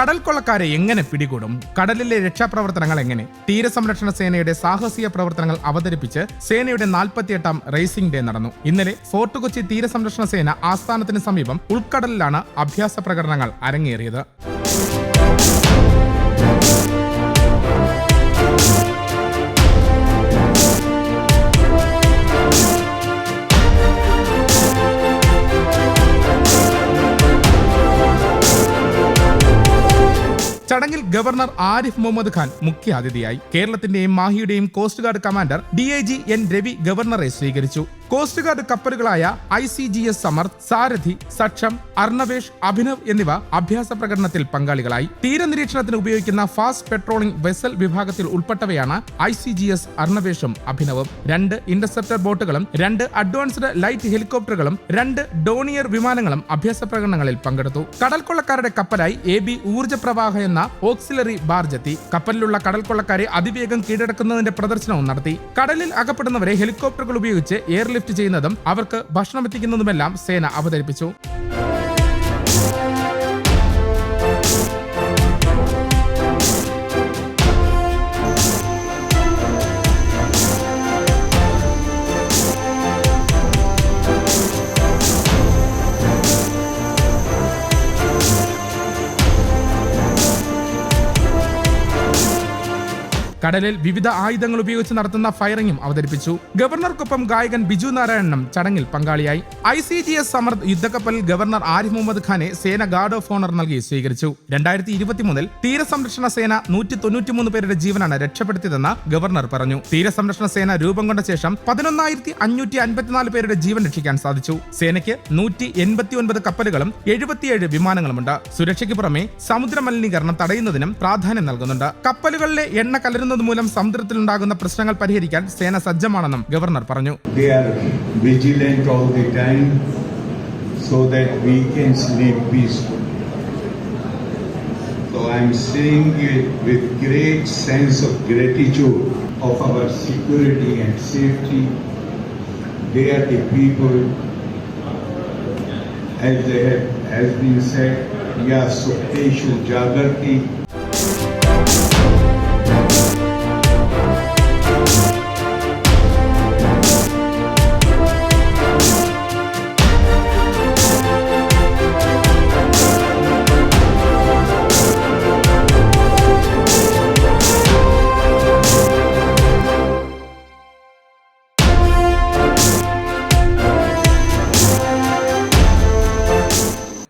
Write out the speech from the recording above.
കടൽ കൊള്ളക്കാരെ എങ്ങനെ പിടികൂടും? കടലിലെ രക്ഷാപ്രവർത്തനങ്ങൾ എങ്ങനെ? തീരസംരക്ഷണ സേനയുടെ സാഹസിക പ്രവർത്തനങ്ങൾ അവതരിപ്പിച്ച് സേനയുടെ നാൽപ്പത്തിയെട്ടാം റേസിംഗ് ഡേ നടന്നു. ഇന്നലെ ഫോർട്ട് കൊച്ചി തീരസംരക്ഷണ സേന ആസ്ഥാനത്തിന് സമീപം ഉൾക്കടലിലാണ് അഭ്യാസ പ്രകടനങ്ങൾ അരങ്ങേറിയത്. ചടങ്ങിൽ ഗവർണർ ആരിഫ് മുഹമ്മദ് ഖാൻ മുഖ്യാതിഥിയായി. കേരളത്തിന്റെയും മാഹിയുടെയും coast guard commander D N Ravi ഗവർണറെ സ്വീകരിച്ചു. Coast guard കപ്പലുകളായ I C G S Samarth Sarathi Saksham Arnvesh Abhinav എന്നിവ അഭ്യാസ പ്രകടനത്തിൽ പങ്കാളികളായി. തീരനിരീക്ഷണത്തിന് ഉപയോഗിക്കുന്ന ഫാസ്റ്റ് പെട്രോളിംഗ് വെസൽ വിഭാഗത്തിൽ ഉൾപ്പെട്ടവയാണ് ഐ സി ജി എസ് അർണവേഷും അഭിനവും. രണ്ട് ഇന്റർസെപ്റ്റർ ബോട്ടുകളും രണ്ട് അഡ്വാൻസ്ഡ് ലൈറ്റ് ഹെലികോപ്റ്ററുകളും രണ്ട് ഡോണിയർ വിമാനങ്ങളും അഭ്യാസ പ്രകടനങ്ങളിൽ പങ്കെടുത്തു. കടൽക്കൊള്ളക്കാരുടെ കപ്പലായി എ ബി ഊർജ പ്രവാഹ എന്ന ഓക്സിലറി ബാർജെത്തി കപ്പലിലുള്ള കടൽക്കൊള്ളക്കാരെ അതിവേഗം കീഴടക്കുന്നതിന്റെ പ്രദർശനവും നടത്തി. കടലിൽ അകപ്പെടുന്നവരെ ഹെലികോപ്റ്ററുകൾ ഉപയോഗിച്ച് എയർലിഫ്റ്റ് ചെയ്യുന്നതും അവർക്ക് ഭക്ഷണം എത്തിക്കുന്നതുമെല്ലാം സേന അവതരിപ്പിച്ചു കടലിൽ വിവിധ ആയുധങ്ങൾ ഉപയോഗിച്ച് നടത്തുന്ന ഫയറിംഗും അവതരിപ്പിച്ചു. ഗവർണർക്കൊപ്പം ഗായകൻ ബിജു നാരായണനും ചടങ്ങിൽ പങ്കാളിയായി. I C G S Samarth യുദ്ധക്കപ്പലിൽ governor Arif Muhammad ഖാനെ സേന ഗാർഡ് ഓഫ് ഓണർ നൽകി സ്വീകരിച്ചു. രണ്ടായിരത്തി ഇരുപത്തിമൂന്നിൽ തീരസംരക്ഷണ സേന നൂറ്റി തൊണ്ണൂറ്റിമൂന്ന് പേരുടെ ജീവനാണ് രക്ഷപ്പെടുത്തിയതെന്ന് ഗവർണർ പറഞ്ഞു. തീരസംരക്ഷണ സേന രൂപം കൊണ്ട ശേഷം പതിനൊന്നായിരത്തി അഞ്ഞൂറ്റി അൻപത്തിനാല് പേരുടെ ജീവൻ രക്ഷിക്കാൻ സാധിച്ചു. സേനയ്ക്ക് നൂറ്റി എൺപത്തി ഒൻപത് കപ്പലുകളും എഴുപത്തിയേഴ് വിമാനങ്ങളുമുണ്ട്. സുരക്ഷയ്ക്ക് പുറമെ സമുദ്ര മലിനീകരണം തടയുന്നതിനും പ്രാധാന്യം നൽകുന്നുണ്ട്. കപ്പലുകളിലെ എണ്ണ കലരുന്നത് മൂലം സമുദ്രത്തിലുണ്ടാകുന്ന പ്രശ്നങ്ങൾ പരിഹരിക്കാൻ സേന സജ്ജമാണെന്നും ഗവർണർ പറഞ്ഞു so that we can sleep peacefully. So I am saying it with great sense of gratitude of our security and safety. They are the people, as they have, has been said, Ya Sukteshu Jagarti.